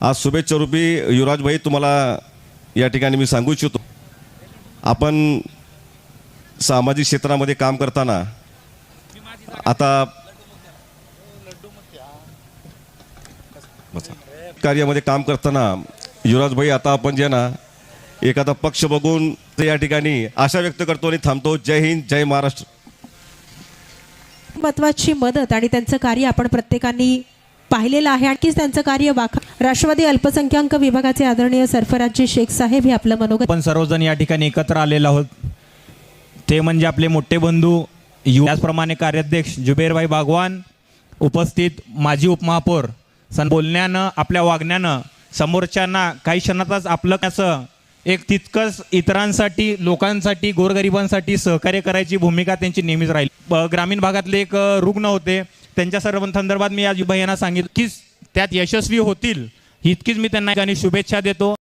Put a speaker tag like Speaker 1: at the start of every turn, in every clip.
Speaker 1: आज शुभेच्छा रूपी युवराजभाई तुम्हाला या ठिकाणी मी सांगू इच्छितो. आपण सामाजिक क्षेत्रामध्ये काम करताना आता कार्यामध्ये काम करताना युवराजभाई आता आपण जे ना एखादा पक्ष बघून ते या ठिकाणी आशा व्यक्त करतो आणि थांबतो. जय हिंद जय महाराष्ट्र.
Speaker 2: महत्वाची मदत आणि त्यांचं कार्य आपण प्रत्येकाने पाहिलेलं आहे. आणखीच त्यांचं कार्य वाखा राष्ट्रवादी अल्पसंख्याक विभागाचे आदरणीय सरफराजी शेख साहेब हे आपलं मनोगत
Speaker 3: पण सर्वजण या ठिकाणी एकत्र आलेलो आहोत. ते म्हणजे आपले मोठे बंधू यु त्याचप्रमाणे कार्याध्यक्ष जुबेरभाई बागवान उपस्थित माजी उपमहापौर सन बोलण्यानं आपल्या वागण्यानं समोरच्यांना काही क्षणातच आपलं असं एक तितकंच इतरांसाठी लोकांसाठी गोरगरिबांसाठी सहकार्य करायची भूमिका त्यांची नेहमीच राहील. ग्रामीण भागातले एक रुग्ण होते. त्यांच्या सर्व संदर्भात मी आज यांना सांगितलं की त्यात यशस्वी होतील इतकीच मी त्यांना आणि शुभेच्छा देतो.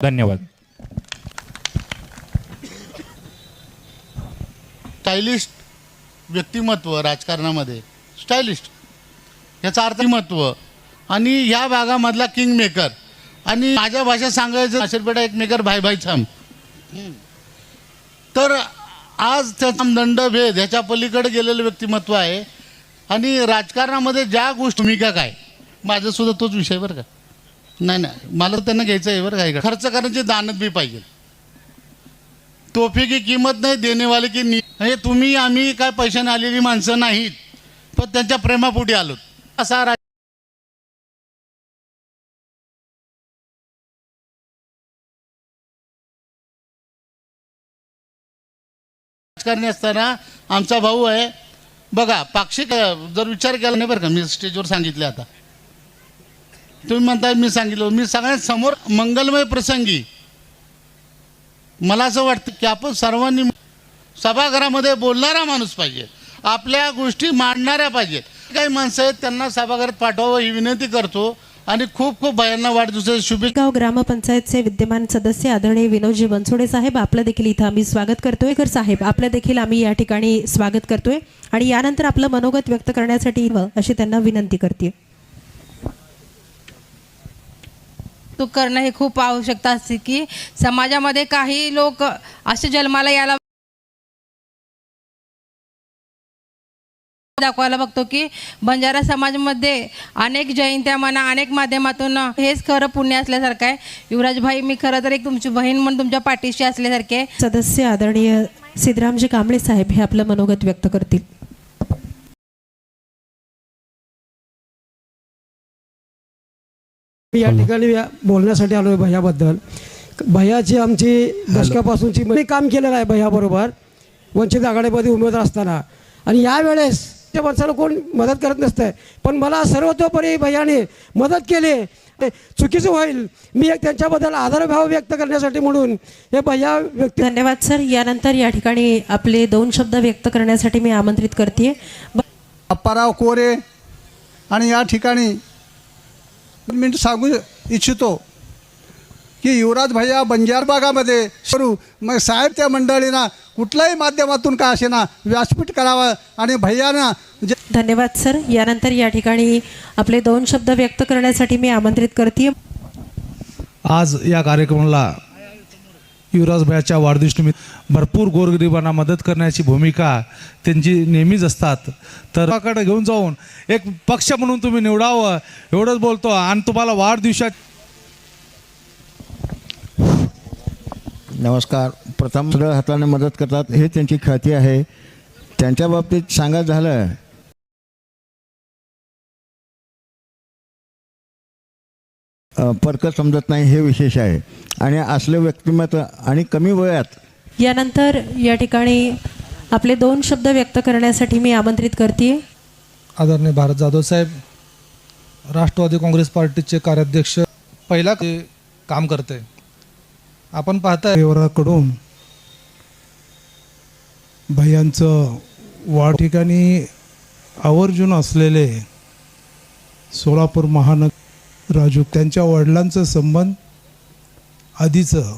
Speaker 3: धन्यवाद.
Speaker 4: स्टायलिस्ट व्यक्तिमत्व राजकारणामध्ये. स्टायलिस्ट. याचा अर्थ महत्त्व आणि या भागामधला किंग मेकर आणि माझ्या भाषेत सांगायचं आशिरपेठा एक मेकर भाई भाई छाम आज त्याचा दंडभेद ह्याच्या पलीकडे गेलेलं व्यक्तिमत्व आहे. आणि राजकारणामध्ये ज्या गोष्टी भूमिका काय? माझा सुद्धा तोच विषय बरं का? नाही नाही. मला त्यांना घ्यायचं आहे बरं काय खर्च करण्याची दानत बी पाहिजे. तोफे की किंमत नाही देणेवाले की नी हे तुम्ही आम्ही काय पैशाने आलेली माणसं नाहीत पण त्यांच्या प्रेमापोटी आलो असा राजकारणी असताना आमचा भाऊ आहे. बघा पाक्षिक जर विचार केला नाही बरं का मी स्टेजवर सांगितले आता. तुम्ही म्हणताय मी सांगितलं. मी सगळ्यात समोर मंगलमय प्रसंगी. मला असं वाटतं की आपण सर्वांनी सभागृहामध्ये बोलणारा माणूस पाहिजे. आपल्या गोष्टी मांडणाऱ्या पाहिजेत. काही माणसं आहेत त्यांना सभागृहात पाठवावं ही विनंती करतो. आणि खूप खूप भयांना वाढदिवसाच्या शुभेच्छा.
Speaker 2: गाव ग्रामपंचायतचे विद्यमान सदस्य आदरणीय विनोदजी बनसोडे साहेब आपलं देखील इथं आम्ही स्वागत करतोय. कर साहेब आपलं देखील आम्ही या ठिकाणी स्वागत करतोय. आणि यानंतर आपलं मनोगत व्यक्त करण्यासाठी यावं अशी त्यांना विनंती करते.
Speaker 5: तू करणं हे खूप आवश्यकता असते की समाजामध्ये काही लोक असे जन्माला यायला दाखवायला बघतो की बंजारा समाजमध्ये अनेक जयंत्या म्हणा अनेक माध्यमातून हेच खरं पुण्य असल्यासारखं आहे. युवराजभाई मी खरं तर एक तुमची बहीण म्हणून तुमच्या पाठीशी असल्यासारखे आहे.
Speaker 2: सदस्य आदरणीय सिद्धरामजी कांबळे साहेब हे आपलं मनोगत व्यक्त करतील.
Speaker 6: मी या ठिकाणी बोलण्यासाठी आलो भैयाबद्दल. भैयाची आमची दशकापासूनची मी काम केलेलं आहे भैयाबरोबर. वंचित आघाडीमध्ये उमेदवार असताना. आणि यावेळेस त्या माणसाला कोण मदत करत नसतंय. पण मला सर्वतोपरी भैयाने मदत केली. ते चुकीचं होईल. मी एक त्यांच्याबद्दल आदरभाव व्यक्त करण्यासाठी म्हणून हे भैया व्यक्ती
Speaker 2: धन्यवाद सर. यानंतर या ठिकाणी आपले दोन शब्द व्यक्त करण्यासाठी मी आमंत्रित करते
Speaker 7: अप्पाराव कोरे आणि या ठिकाणी मी सांगू इच्छितो की युवराज भैया बंजार भागामध्ये करू मग साहेब त्या मंडळींना कुठल्याही माध्यमातून का असेना व्यासपीठ करावं आणि भैयाना
Speaker 2: धन्यवाद सर. यानंतर या ठिकाणी आपले दोन शब्द व्यक्त करण्यासाठी मी आमंत्रित करते
Speaker 8: आज या कार्यक्रमाला युवराजभाईच्या वाढदिवसानिमित्त भरपूर गोरगरिबांना मदत करण्याची भूमिका त्यांची नेहमीच असतात. तर घेऊन जाऊन एक पक्ष म्हणून तुम्ही निवडावं एवढंच बोलतो. आणि तुम्हाला वाढदिवसात
Speaker 9: नमस्कार. प्रथम सरळ हाताने मदत करतात हे त्यांची ख्याती आहे. त्यांच्या बाबतीत सांगायचं झालं. अ, परकं समजत नाही हे विशेष आहे. आणि असलं व्यक्तिमत्व आणि कमी वयात
Speaker 2: यानंतर या ठिकाणी आपले दोन शब्द व्यक्त करण्यासाठी मी आमंत्रित करते.
Speaker 8: आदरणीय भारत जाधव साहेब राष्ट्रवादी काँग्रेस पार्टीचे कार्याध्यक्ष पहिला काम करते. आपण पाहता
Speaker 6: विवराकडून भैयांचं वाढ ठिकाणी आवर्जून असलेले सोलापूर महानगर राजू त्यांच्या वडिलांचं संबंध आधीचं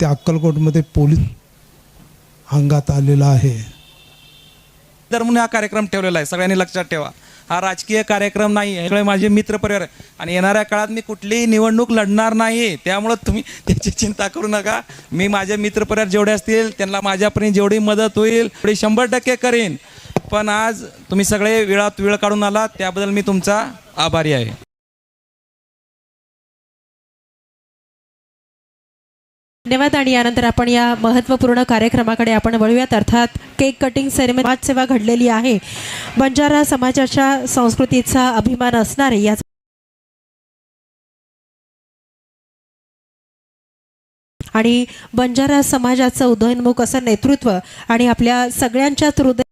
Speaker 6: त्या अक्कलकोटमध्ये पोलीस हंगात आलेलं आहे.
Speaker 10: तर म्हणून हा कार्यक्रम ठेवलेला आहे. सगळ्यांनी लक्षात ठेवा.
Speaker 3: हा राजकीय कार्यक्रम नाही आहे. सगळे माझे मित्र परिवार आणि येणाऱ्या काळात मी कुठलीही निवडणूक लढणार नाही त्यामुळं तुम्ही त्याची चिंता करू नका. मी माझे मित्र परिवार जेवढे असतील त्यांना माझ्यापर्यंत जेवढी मदत होईल तेवढी शंभर टक्के करेन. पण आज तुम्ही सगळे वेळात वेळ काढून आला त्याबद्दल मी तुमचा आभारी आहे.
Speaker 2: धन्यवाद. आणि यानंतर आपण या महत्त्वपूर्ण कार्यक्रमाकडे आपण वळूयात. अर्थात केक कटिंग सेरेमनी समाजसेवा घडलेली आहे. बंजारा समाजाच्या संस्कृतीचा अभिमान असणारे या आणि बंजारा समाजाचं उदयनमुख असं नेतृत्व आणि आपल्या सगळ्यांच्याच हृदय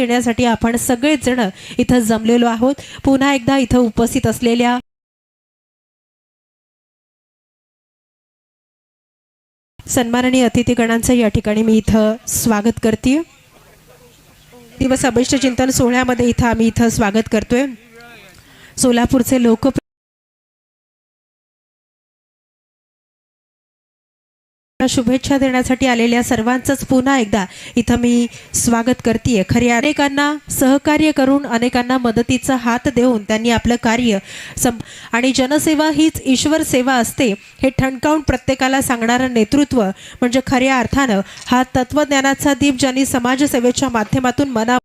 Speaker 2: देण्यासाठी आपण सगळेच जण इथं जमलेलो आहोत. पुन्हा एकदा इथं उपस्थित असलेल्या सन्माननीय अतिथीगणांचं या ठिकाणी मी इथं स्वागत करते. दिवस अभिष्ट चिंतन सोहळ्यामध्ये इथं आम्ही इथं स्वागत करतोय. सोलापूरचे लोक शुभेच्छा देण्यासाठी आलेल्या सर्वांचंच पुन्हा एकदा इथं मी स्वागत करते खरी अनेकांना सहकार्य करून अनेकांना मदतीचा हात देऊन त्यांनी आपलं कार्य सं आणि जनसेवा हीच ईश्वर सेवा असते हे ठणकावून प्रत्येकाला सांगणारं नेतृत्व. म्हणजे खऱ्या अर्थानं हा तत्वज्ञानाचा दीप ज्यांनी समाजसेवेच्या माध्यमातून मना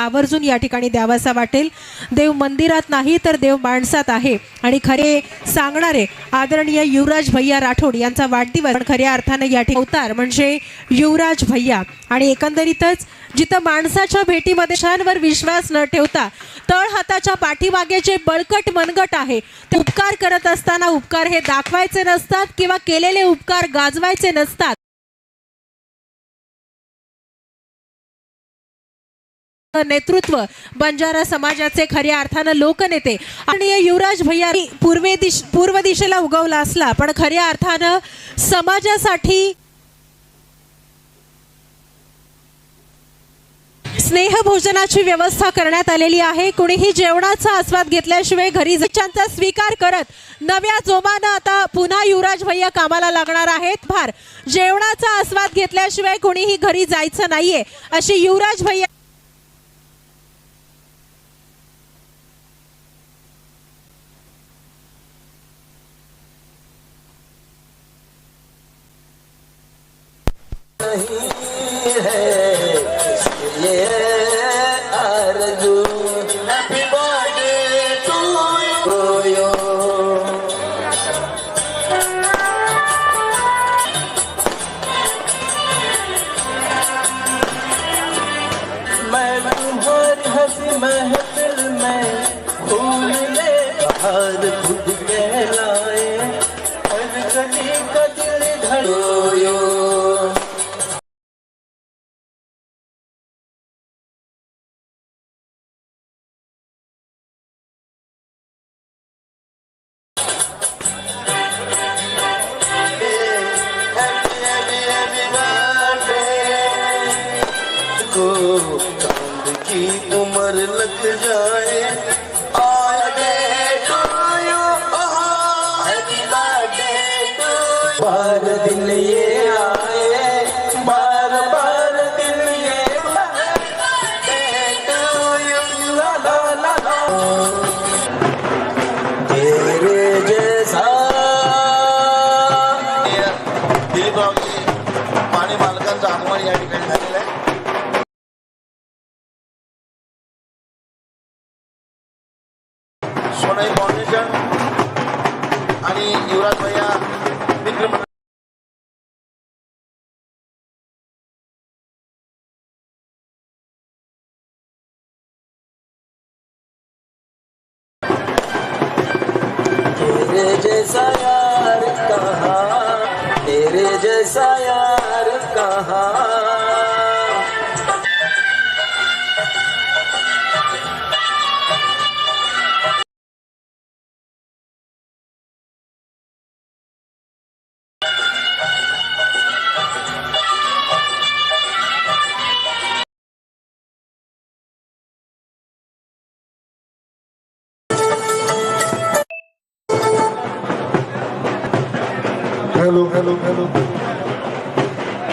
Speaker 2: आवर्जून या ठिकाणी द्यावासा वाटेल. देव मंदिरात नाही तर देव माणसात आहे. आणि खरे सांगणारे आदरणीय युवराज भैया राठोड यांचा वाढदिवस खऱ्या अर्थाने या ठिकाणी अवतार म्हणजे युवराज भैया. आणि एकंदरीतच जिथं माणसाच्या भेटीमध्ये शांवर विश्वास न ठेवता तळ हाताच्या पाठीमागे जे बळकट मनगट आहे ते उपकार करत असताना उपकार हे दाखवायचे नसतात किंवा केलेले उपकार गाजवायचे नसतात. नेतृत्व बंजारा समाजाचे खऱ्या अर्थानं लोकनेते. आणि युवराज भैया पूर्वे दिश पूर्व दिशेला उगवला असला पण खऱ्या अर्थानं समाजासाठी स्नेहभोजनाची व्यवस्था करण्यात आलेली आहे. कुणीही जेवणाचा आस्वाद घेतल्याशिवाय घरी जायच्यांचा स्वीकार करत नव्या जोमानं आता पुन्हा युवराज भैया कामाला लागणार आहेत. भार जेवणाचा आस्वाद घेतल्याशिवाय कुणीही घरी जायचं नाहीये अशी युवराज भैया
Speaker 10: मैं तुम्हारी हंसी महफिल में फूल ले दिन ये
Speaker 11: सोनाई फाउंडेशन आणि युवराज भैया मित्र
Speaker 10: जैसा यार कहा तेरे जैसा यार कहा?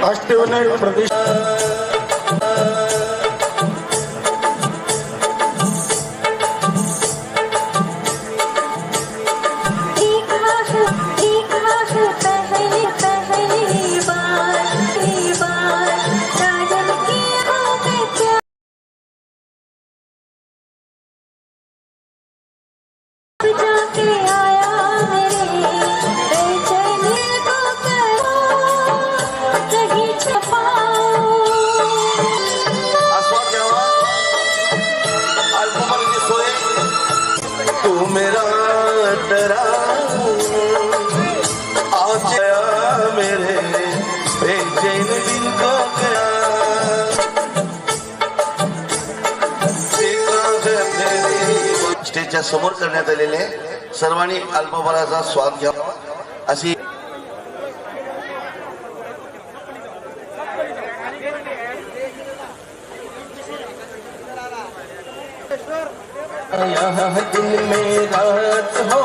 Speaker 12: अष्टविनायक प्रदेश
Speaker 11: स्टेजच्या समोर करण्यात आलेले सर्वांनी अल्पभराचा स्वाद घ्यावा. अशी
Speaker 12: यहाँ में रात हो